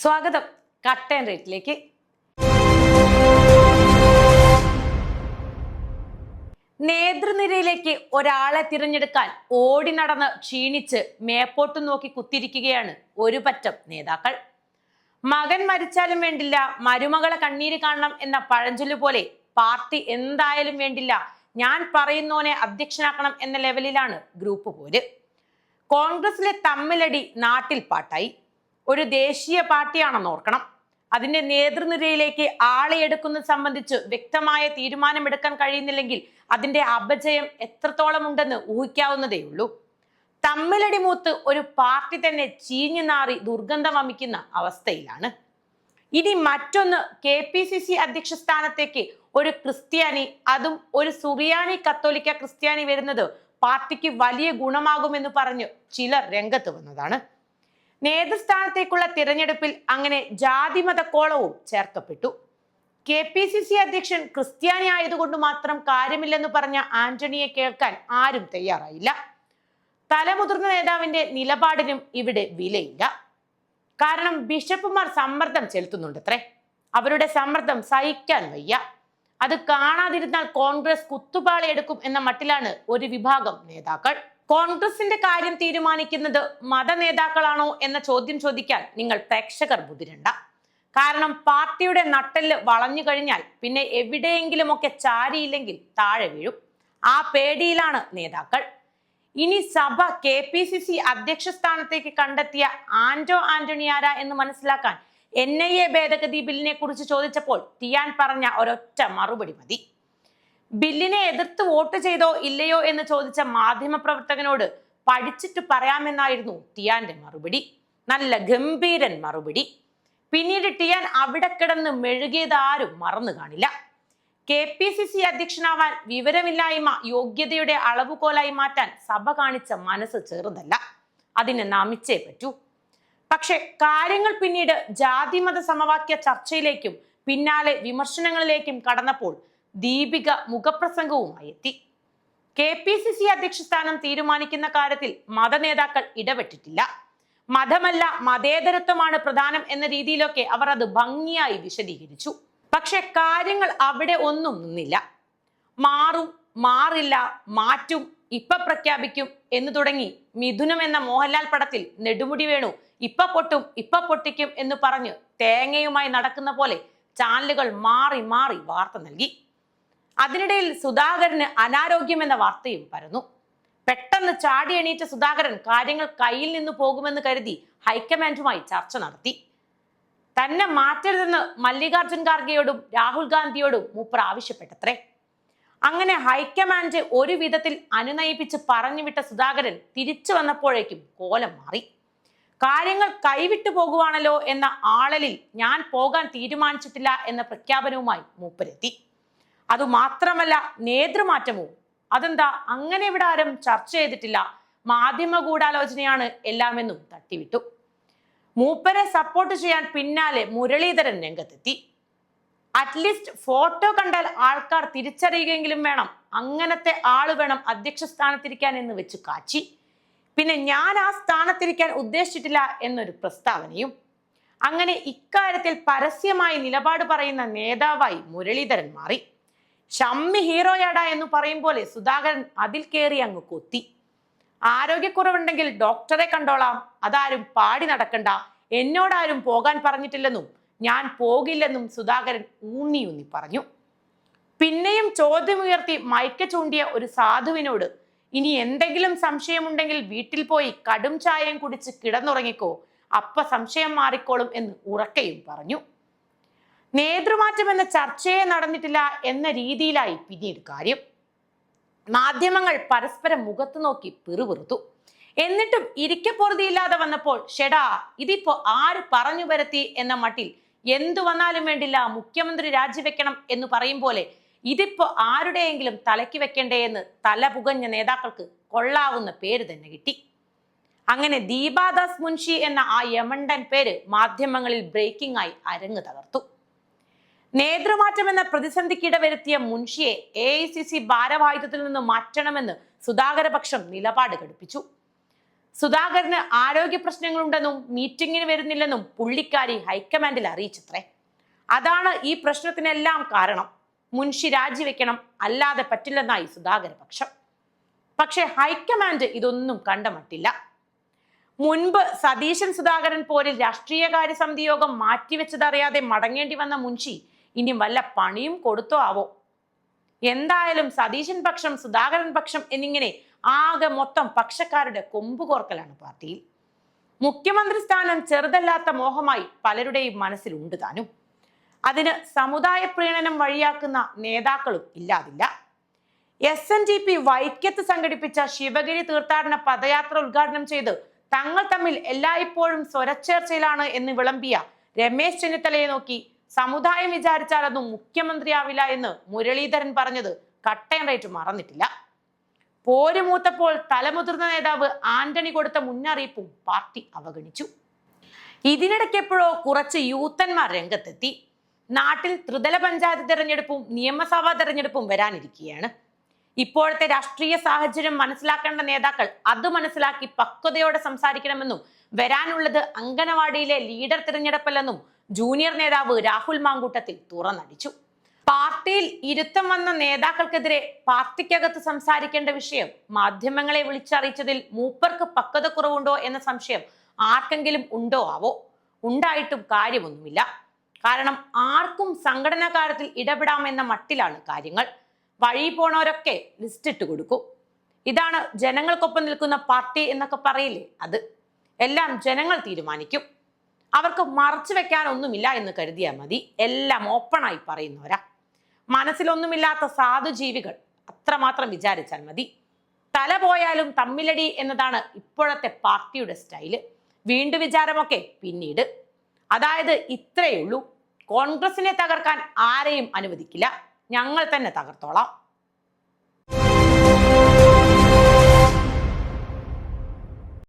സ്വാഗതം. Cut and റേറ്റിലേക്ക്. നേതൃനിരയിലേക്ക് ഒരാളെ തിരഞ്ഞെടുക്കാൻ ഓടി നടന്ന് ക്ഷീണിച്ച് മേപ്പോട്ട് നോക്കി കുത്തിരിക്കുകയാണ് ഒരു പറ്റം നേതാക്കൾ. മകൻ മരിച്ചാലും വേണ്ടില്ല മരുമകളെ കണ്ണീര് കാണണം എന്ന പഴഞ്ചൊല്ല് പോലെ പാർട്ടി എന്തായാലും വേണ്ടില്ല ഞാൻ പറയുന്നവനെ അധ്യക്ഷനാക്കണം എന്ന ലെവലിലാണ് ഗ്രൂപ്പ് പോര്. കോൺഗ്രസിലെ തമ്മിലടി നാട്ടിൽ പാട്ടായി. ഒരു ദേശീയ പാർട്ടിയാണെന്ന് ഓർക്കണം. അതിന്റെ നേതൃനിരയിലേക്ക് ആളെ എടുക്കുന്നത് സംബന്ധിച്ച് വ്യക്തമായ തീരുമാനമെടുക്കാൻ കഴിയുന്നില്ലെങ്കിൽ അതിന്റെ അപജയം എത്രത്തോളം ഉണ്ടെന്ന് ഊഹിക്കാവുന്നതേ ഉള്ളൂ. തമ്മിലടി മൂത്ത് ഒരു പാർട്ടി തന്നെ ചീഞ്ഞു നാറി ദുർഗന്ധം വമിക്കുന്ന അവസ്ഥയിലാണ്. ഇനി മറ്റൊന്ന് കെ പി സി സി അധ്യക്ഷ സ്ഥാനത്തേക്ക് ഒരു ക്രിസ്ത്യാനി അതും ഒരു സുറിയാനി കത്തോലിക്ക ക്രിസ്ത്യാനി വരുന്നത് പാർട്ടിക്ക് വലിയ ഗുണമാകുമെന്ന് പറഞ്ഞ് ചിലർ രംഗത്ത് വന്നതാണ്. നേതൃസ്ഥാനത്തേക്കുള്ള തിരഞ്ഞെടുപ്പിൽ അങ്ങനെ ജാതിമത കോളവും ചേർക്കപ്പെട്ടു. കെ പി സി സി അധ്യക്ഷൻ ക്രിസ്ത്യാനി ആയതുകൊണ്ട് മാത്രം കാര്യമില്ലെന്ന് പറഞ്ഞ ആന്റണിയെ കേൾക്കാൻ ആരും തയ്യാറായില്ല. തലമുതിർന്ന നേതാവിന്റെ നിലപാടിനും ഇവിടെ വിലയില്ല. കാരണം ബിഷപ്പുമാർ സമ്മർദ്ദം ചെലുത്തുന്നുണ്ടത്രേ. അവരുടെ സമ്മർദ്ദം സഹിക്കാൻ വയ്യ. അത് കാണാതിരുന്നാൽ കോൺഗ്രസ് കുത്തുപാള എടുക്കും എന്ന മട്ടിലാണ് ഒരു വിഭാഗം നേതാക്കൾ. കോൺഗ്രസിന്റെ കാര്യം തീരുമാനിക്കുന്നത് മത നേതാക്കളാണോ എന്ന ചോദ്യം ചോദിക്കാൻ നിങ്ങൾ പ്രേക്ഷകർ മുതിരണ്ട. കാരണം പാർട്ടിയുടെ നട്ടെല്ല് വളഞ്ഞു കഴിഞ്ഞാൽ പിന്നെ എവിടെയെങ്കിലുമൊക്കെ ചാരിയില്ലെങ്കിൽ താഴെ വീഴും. ആ പേടിയിലാണ് നേതാക്കൾ. ഇനി സഭ കെ പി സി സി അധ്യക്ഷ സ്ഥാനത്തേക്ക് കണ്ടെത്തിയ ആന്റോ ആന്റണിയാര എന്ന് മനസ്സിലാക്കാൻ എൻ ഐ എ ഭേദഗതി ബില്ലിനെ കുറിച്ച് ചോദിച്ചപ്പോൾ ടിയാൻ പറഞ്ഞ ഒരൊറ്റ മറുപടി മതി. ബില്ലിനെ എതിർത്ത് വോട്ട് ചെയ്തോ ഇല്ലയോ എന്ന് ചോദിച്ച മാധ്യമപ്രവർത്തകനോട് പഠിച്ചിട്ട് പറയാമെന്നായിരുന്നു ടിയാന്റെ മറുപടി. നല്ല ഗംഭീരൻ മറുപടി. പിന്നീട് ടിയാൻ അവിടെ കിടന്ന് മെഴുകിയതാരും മറന്നു കാണില്ല. കെ പി സി സി അധ്യക്ഷനാവാൻ വിവരമില്ലായ്മ യോഗ്യതയുടെ അളവുകോലായി മാറ്റാൻ സഭ കാണിച്ച മനസ്സ് ചെറുതല്ല. അതിനെ നമിച്ചേ പറ്റൂ. പക്ഷെ കാര്യങ്ങൾ പിന്നീട് ജാതിമത സമവാക്യ ചർച്ചയിലേക്കും പിന്നാലെ വിമർശനങ്ങളിലേക്കും കടന്നപ്പോൾ ദീപിക മുഖപ്രസംഗവുമായി എത്തി. കെ പി സി സി അധ്യക്ഷ സ്ഥാനം തീരുമാനിക്കുന്ന കാര്യത്തിൽ മതനേതാക്കൾ ഇടപെട്ടിട്ടില്ല. മതമല്ല മതേതരത്വമാണ് പ്രധാനം എന്ന രീതിയിലൊക്കെ അവർ അത് ഭംഗിയായി വിശദീകരിച്ചു. പക്ഷെ കാര്യങ്ങൾ അവിടെ ഒന്നും നിന്നില്ല. മാറും മാറില്ല മാറ്റും ഇപ്പൊ പ്രഖ്യാപിക്കും എന്ന് തുടങ്ങി മിഥുനം എന്ന മോഹൻലാൽ പടത്തിൽ നെടുമുടി വേണു ഇപ്പൊ പൊട്ടും ഇപ്പൊ പൊട്ടിക്കും എന്ന് പറഞ്ഞ് തേങ്ങയുമായി നടക്കുന്ന പോലെ ചാനലുകൾ മാറി മാറി വാർത്ത നൽകി. അതിനിടയിൽ സുധാകരന് അനാരോഗ്യം എന്ന വാർത്തയും പരന്നു. പെട്ടെന്ന് ചാടി എണീറ്റ സുധാകരൻ കാര്യങ്ങൾ കയ്യിൽ നിന്ന് പോകുമെന്ന് കരുതി ഹൈക്കമാൻഡുമായി ചർച്ച നടത്തി. തന്നെ മാറ്റരുതെന്ന് മല്ലികാർജുൻ ഖാർഗെയോടും രാഹുൽ ഗാന്ധിയോടും മൂപ്പർ ആവശ്യപ്പെട്ടത്രേ. അങ്ങനെ ഹൈക്കമാൻഡ് ഒരു വിധത്തിൽ അനുനയിപ്പിച്ച് പറഞ്ഞുവിട്ട സുധാകരൻ തിരിച്ചു വന്നപ്പോഴേക്കും കോലം മാറി. കാര്യങ്ങൾ കൈവിട്ടു പോകുവാണല്ലോ എന്ന ആളലിൽ ഞാൻ പോകാൻ തീരുമാനിച്ചിട്ടില്ല എന്ന പ്രഖ്യാപനവുമായി മൂപ്പരെത്തി. അതുമാത്രമല്ല നേതൃമാറ്റമോ? അതെന്താ? അങ്ങനെ ഇവിടെ ആരും ചർച്ച ചെയ്തിട്ടില്ല. മാധ്യമ ഗൂഢാലോചനയാണ് എല്ലാമെന്നും തട്ടിവിട്ടു. മൂപ്പരെ സപ്പോർട്ട് ചെയ്യാൻ പിന്നാലെ മുരളീധരൻ രംഗത്തെത്തി. അറ്റ്ലീസ്റ്റ് ഫോട്ടോ കണ്ടാൽ ആൾക്കാർ തിരിച്ചറിയുകയെങ്കിലും വേണം. അങ്ങനത്തെ ആൾ വേണം അധ്യക്ഷ സ്ഥാനത്തിരിക്കാൻ എന്ന് വെച്ച് കാച്ചി. പിന്നെ ഞാൻ ആ സ്ഥാനത്തിരിക്കാൻ ഉദ്ദേശിച്ചിട്ടില്ല എന്നൊരു പ്രസ്താവനയും. അങ്ങനെ ഇക്കാര്യത്തിൽ പരസ്യമായി നിലപാട് പറയുന്ന നേതാവായി മുരളീധരൻ മാറി. ഷമ്മി ഹീറോയാടാ എന്ന് പറയും പോലെ സുധാകരൻ അതിൽ കയറി അങ്ങ് കൊത്തി. ആരോഗ്യക്കുറവുണ്ടെങ്കിൽ ഡോക്ടറെ കണ്ടോളാം. അതാരും പാടി നടക്കണ്ട. എന്നോടാരും പോകാൻ പറഞ്ഞിട്ടില്ലെന്നും ഞാൻ പോകില്ലെന്നും സുധാകരൻ ഊന്നി ഊന്നി പറഞ്ഞു. പിന്നെയും ചോദ്യമുയർത്തി മയക്ക ചൂണ്ടിയ ഒരു സാധുവിനോട് ഇനി എന്തെങ്കിലും സംശയമുണ്ടെങ്കിൽ വീട്ടിൽ പോയി കടും ചായയും കുടിച്ച് കിടന്നുറങ്ങിക്കോ. അപ്പ സംശയം മാറിക്കോളും എന്ന് ഉറക്കയും പറഞ്ഞു. നേതൃമാറ്റം എന്ന ചർച്ചയെ നടന്നിട്ടില്ല എന്ന രീതിയിലായി പിന്നീട് കാര്യം. മാധ്യമങ്ങൾ പരസ്പരം മുഖത്ത് നോക്കി പിറുപിറുത്തു. എന്നിട്ടും ഇരിക്കപ്പൊറുതിയില്ലാതെ വന്നപ്പോൾ ഷെടാ ഇതിപ്പോ ആര് പറഞ്ഞു വരുത്തി എന്ന മട്ടിൽ എന്തു വന്നാലും വേണ്ടില്ല മുഖ്യമന്ത്രി രാജിവെക്കണം എന്ന് പറയും പോലെ ഇതിപ്പോ ആരുടെയെങ്കിലും തലയ്ക്ക് വെക്കണ്ടേ? എന്ന് തല പുകഞ്ഞ നേതാക്കൾക്ക് കൊള്ളാവുന്ന പേര് തന്നെ കിട്ടി. അങ്ങനെ ദീപാദാസ് മുൻഷി എന്ന ആ യമണ്ടൻ പേര് മാധ്യമങ്ങളിൽ ബ്രേക്കിംഗ് ആയി അരങ്ങ് തകർത്തു. നേതൃമാറ്റം എന്ന പ്രതിസന്ധിക്കിട വരുത്തിയ മുൻഷിയെ എ ഐ സി സി ഭാരവാഹിത്വത്തിൽ നിന്ന് മാറ്റണമെന്ന് സുധാകരപക്ഷം നിലപാട് ഘടിപ്പിച്ചു. സുധാകരന് ആരോഗ്യ പ്രശ്നങ്ങളുണ്ടെന്നും മീറ്റിംഗിന് വരുന്നില്ലെന്നും പുള്ളിക്കാരി ഹൈക്കമാൻഡിൽ അറിയിച്ചത്രേ. അതാണ് ഈ പ്രശ്നത്തിനെല്ലാം കാരണം. മുൻഷി രാജിവെക്കണം അല്ലാതെ പറ്റില്ലെന്നായി സുധാകരപക്ഷം. പക്ഷെ പക്ഷേ ഹൈക്കമാൻഡ് ഇതൊന്നും കണ്ടമട്ടില്ല മുൻപ് സതീശൻ സുധാകരൻ പോരിൽ രാഷ്ട്രീയകാര്യ സമിതി യോഗം മാറ്റിവെച്ചതറിയാതെ മടങ്ങേണ്ടി വന്ന മുൻഷി ഇനി വല്ല പണിയും കൊടുത്തോ ആവോ? എന്തായാലും സതീശൻ പക്ഷം സുധാകരൻ പക്ഷം എന്നിങ്ങനെ ആകെ മൊത്തം പക്ഷക്കാരുടെ കൊമ്പുകോർക്കലാണ് പാർട്ടിയിൽ. മുഖ്യമന്ത്രി സ്ഥാനം ചെറുതല്ലാത്ത മോഹമായി പലരുടെയും മനസ്സിലുണ്ട് താനും. അതിന് സമുദായ പ്രീണനം വഴിയാക്കുന്ന നേതാക്കളും ഇല്ലാതില്ല. എസ് എൻ ഡി പി വൈക്കത്ത് സംഘടിപ്പിച്ച ശിവഗിരി തീർത്ഥാടന പദയാത്ര ഉദ്ഘാടനം ചെയ്ത് തങ്ങൾ തമ്മിൽ എല്ലായ്പ്പോഴും സ്വരച്ചേർച്ചയിലാണ് എന്ന് വിളമ്പിയ രമേശ് ചെന്നിത്തലയെ നോക്കി സമുദായം വിചാരിച്ചാൽ അത് മുഖ്യമന്ത്രിയാവില്ല എന്ന് മുരളീധരൻ പറഞ്ഞത് കട്ടയൻ റേറ്റ് മറന്നിട്ടില്ല. പോരുമൂത്തപ്പോൾ തലമുതിർന്ന നേതാവ് ആന്റണി കൊടുത്ത മുന്നറിയിപ്പും പാർട്ടി അവഗണിച്ചു. ഇതിനിടയ്ക്ക് എപ്പോഴോ കുറച്ച് യൂത്തന്മാർ രംഗത്തെത്തി. നാട്ടിൽ ത്രിതല പഞ്ചായത്ത് തെരഞ്ഞെടുപ്പും നിയമസഭാ തെരഞ്ഞെടുപ്പും വരാനിരിക്കുകയാണ്. ഇപ്പോഴത്തെ രാഷ്ട്രീയ സാഹചര്യം മനസ്സിലാക്കേണ്ട നേതാക്കൾ അത് മനസ്സിലാക്കി പക്വതയോടെ സംസാരിക്കണമെന്നും വരാനുള്ളത് അങ്കനവാടിയിലെ ലീഡർ തിരഞ്ഞെടുപ്പല്ലെന്നും ജൂനിയർ നേതാവ് രാഹുൽ മാങ്കൂട്ടത്തിൽ തുറന്നടിച്ചു. പാർട്ടിയിൽ ഇരുത്തം വന്ന നേതാക്കൾക്കെതിരെ പാർട്ടിക്കകത്ത് സംസാരിക്കേണ്ട വിഷയം മാധ്യമങ്ങളെ വിളിച്ചറിയിച്ചതിൽ മൂപ്പർക്ക് പക്വത കുറവുണ്ടോ എന്ന സംശയം ആർക്കെങ്കിലും ഉണ്ടോ ആവോ? ഉണ്ടായിട്ടും കാര്യമൊന്നുമില്ല. കാരണം ആർക്കും സംഘടനാ കാര്യത്തിൽ ഇടപെടാമെന്ന മട്ടിലാണ് കാര്യങ്ങൾ. വഴി പോണവരൊക്കെ ലിസ്റ്റ് ഇട്ട് കൊടുക്കും. ഇതാണ് ജനങ്ങൾക്കൊപ്പം നിൽക്കുന്ന പാർട്ടി എന്നൊക്കെ പറയില്ലേ അത്. എല്ലാം ജനങ്ങൾ തീരുമാനിക്കും. അവർക്ക് മറച്ചു വെക്കാനൊന്നുമില്ല എന്ന് കരുതിയാൽ മതി. എല്ലാം ഓപ്പണായി പറയുന്നവരാ. മനസ്സിലൊന്നുമില്ലാത്ത സാധുജീവികൾ അത്രമാത്രം വിചാരിച്ചാൽ മതി. തല പോയാലും തമ്മിലടി എന്നതാണ് ഇപ്പോഴത്തെ പാർട്ടിയുടെ സ്റ്റൈൽ. വീണ്ടും വിചാരമൊക്കെ പിന്നീട്. അതായത് ഇത്രയേ ഉള്ളൂ. കോൺഗ്രസിനെ തകർക്കാൻ ആരെയും അനുവദിക്കില്ല. ഞങ്ങൾ തന്നെ തകർത്തോളാം.